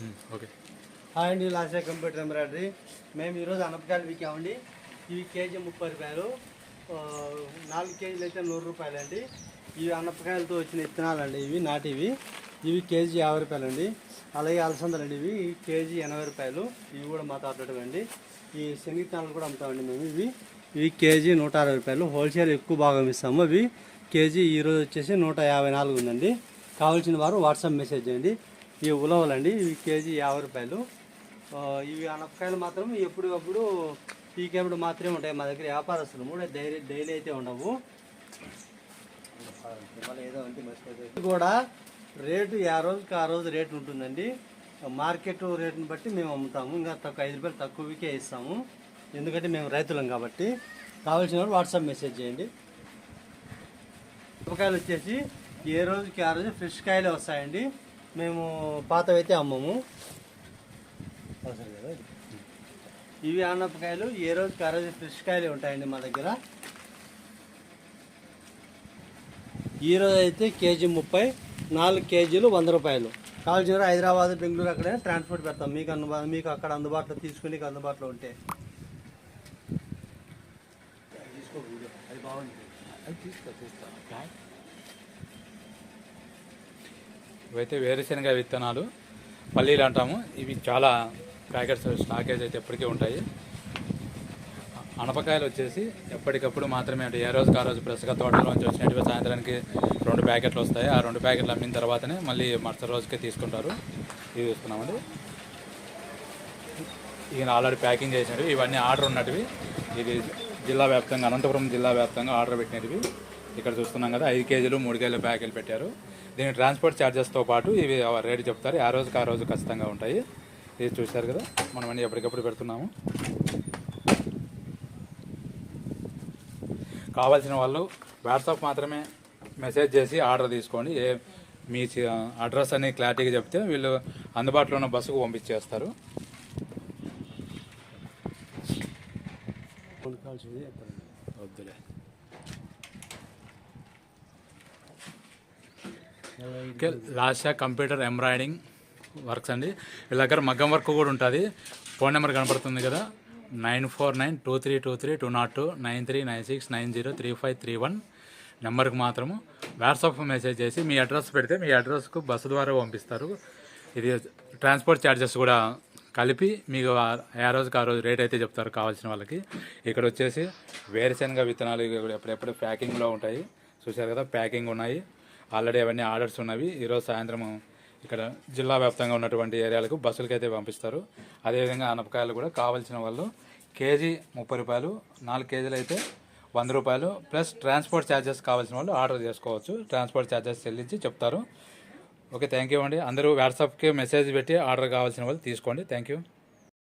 Hmm, okay hi అండి last computer embroidery. మేము ఈరోజు అనపకాయలు వికామండి ఇవి కేజీ ముప్పై రూపాయలు. నాలుగు కేజీలు అయితే నూరు రూపాయలు అండి ఇవి అనపకాయలతో వచ్చిన విత్తనాలు అండి ఇవి నాటివి. ఇవి కేజీ యాభై రూపాయలు అండి అలాగే అలసందలు అండి ఇవి కేజీ ఎనభై రూపాయలు. ఇవి కూడా మా తోటలో అండి ఈ శనగిత్తనాలు కూడా అమ్ముతామండి మేము ఇవి. ఇవి కేజీ నూట అరవై రూపాయలు. హోల్సేల్ ఎక్కువ భాగం ఇస్తాము అవి. కేజీ ఈరోజు వచ్చేసి నూట యాభై నాలుగు ఉందండి. కావాల్సిన వారు వాట్సాప్ మెసేజ్ చేయండి. ఇవి ఉలవలండి ఇవి కేజీ యాభై రూపాయలు. ఇవి అనపకాయలు మాత్రం ఎప్పటికప్పుడు పీకేపుడు మాత్రమే ఉంటాయి మా దగ్గర. వ్యాపారస్తులు కూడా డైలీ డైలీ అయితే ఉండవు. ఏదో అంటే ఇది కూడా రేటు ఆ రోజుకి ఆ రోజు రేటు ఉంటుందండి. మార్కెట్ రేటుని బట్టి మేము అమ్ముతాము. ఇంకా తక్కువ ఐదు రూపాయలు తక్కువకే ఇస్తాము. ఎందుకంటే మేము రైతులం కాబట్టి. కావాల్సిన వాళ్ళు వాట్సాప్ మెసేజ్ చేయండి. మిరపకాయలు వచ్చేసి ఏ రోజుకి ఆ రోజు ఫ్రెష్ కాయలే వస్తాయండి. మేము పాతవైతే అమ్మము. అవసరం కదా ఇది. ఇవి ఆనపకాయలు ఏ రోజుకి ఆ రోజు ఫ్రెష్ కాయలే ఉంటాయండి మా దగ్గర. ఈ రోజు అయితే కేజీ ముప్పై నాలుగు కేజీలు వంద రూపాయలు. వారు హైదరాబాద్ బెంగళూరు అక్కడే ట్రాన్స్పోర్ట్ పెడతాం. మీకు అందుబా మీకు అక్కడ అందుబాటులో తీసుకుని అందుబాటులో ఉంటే. తీసుకో. అది బాగుంది. ఇవైతే వేరుశనగ విత్తనాలు పల్లీలు అంటాము. ఇవి చాలా ప్యాకెట్స్ స్టాకేజ్ అయితే ఎప్పటికీ ఉంటాయి. అనపకాయలు వచ్చేసి ఎప్పటికప్పుడు మాత్రమే అంటే ఏ రోజుకి ఆ రోజు ఫ్రెష్గా తోటలోంచి వచ్చినట్టుగా సాయంత్రానికి రెండు ప్యాకెట్లు వస్తాయి. ఆ రెండు ప్యాకెట్లు అమ్మిన తర్వాతనే మళ్ళీ మరుసటి రోజుకే తీసుకుంటారు. ఇవి చూస్తున్నామండి ఈయన ఆల్రెడీ ప్యాకింగ్ చేసినవి. ఇవన్నీ ఆర్డర్ ఉన్నటివి. ఇది జిల్లా వ్యాప్తంగా అనంతపురం జిల్లా వ్యాప్తంగా ఆర్డర్ పెట్టినవి ఇక్కడ చూస్తున్నాం కదా ఐదు కేజీలు మూడు కేజీల ప్యాకెట్లు పెట్టారు. దీని ట్రాన్స్పోర్ట్ ఛార్జెస్తో పాటు ఇవి రేటు చెప్తారు. ఆ రోజుకి ఆ రోజు ఖచ్చితంగా ఉంటాయి. ఇది చూశారు కదా? మనం అన్ని ఎప్పటికప్పుడు పెడుతున్నాము. కావాల్సిన వాళ్ళు వాట్సాప్ మాత్రమే మెసేజ్ చేసి ఆర్డర్ తీసుకోండి. ఏ మీ అడ్రస్ అని క్లారిటీగా చెప్తే వీళ్ళు అందుబాటులో ఉన్న బస్సుకు పంపించేస్తారు. వద్దులే. Okay last computer embroidering works అండి. వీళ్ళ దగ్గర మగ్గం వర్క్ కూడా ఉంటుంది. ఫోన్ నెంబర్ కనపడుతుంది కదా. Nine four nine two three two three two nought two nine three nine six nine zero three five three one నెంబర్కి మాత్రము. వాట్సాప్ మెసేజ్ చేసి మీ అడ్రస్ పెడితే మీ అడ్రస్కు బస్సు ద్వారా పంపిస్తారు. ఇది ట్రాన్స్పోర్ట్ ఛార్జెస్ కూడా కలిపి మీకు ఆ- రోజుకి ఆ రోజు రేట్ అయితే చెప్తారు కావాల్సిన వాళ్ళకి. ఇక్కడ వచ్చేసి వేరుశనగ విత్తనాలు ఎప్పుడెప్పుడు ప్యాకింగ్లో ఉంటాయి. చూశారు కదా ప్యాకింగ్ ఉన్నాయి. ఆల్రెడీ అవన్నీ ఆర్డర్స్ ఉన్నవి. ఈరోజు సాయంత్రం ఇక్కడ జిల్లా వ్యాప్తంగా ఉన్నటువంటి ఏరియాలకు బస్సులకి అయితే పంపిస్తారు. అదేవిధంగా అనపకాయలు కూడా కావాల్సిన వాళ్ళు కేజీ ముప్పై రూపాయలు నాలుగు కేజీలు అయితే వంద రూపాయలు ప్లస్ ట్రాన్స్పోర్ట్ ఛార్జెస్ కావాల్సిన వాళ్ళు ఆర్డర్ చేసుకోవచ్చు. ట్రాన్స్పోర్ట్ ఛార్జెస్ చెల్లించి చెప్తారు. ఓకే థ్యాంక్ యూ అండి. అందరూ వాట్సాప్కి మెసేజ్ పెట్టి ఆర్డర్ కావాల్సిన వాళ్ళు తీసుకోండి. Thank you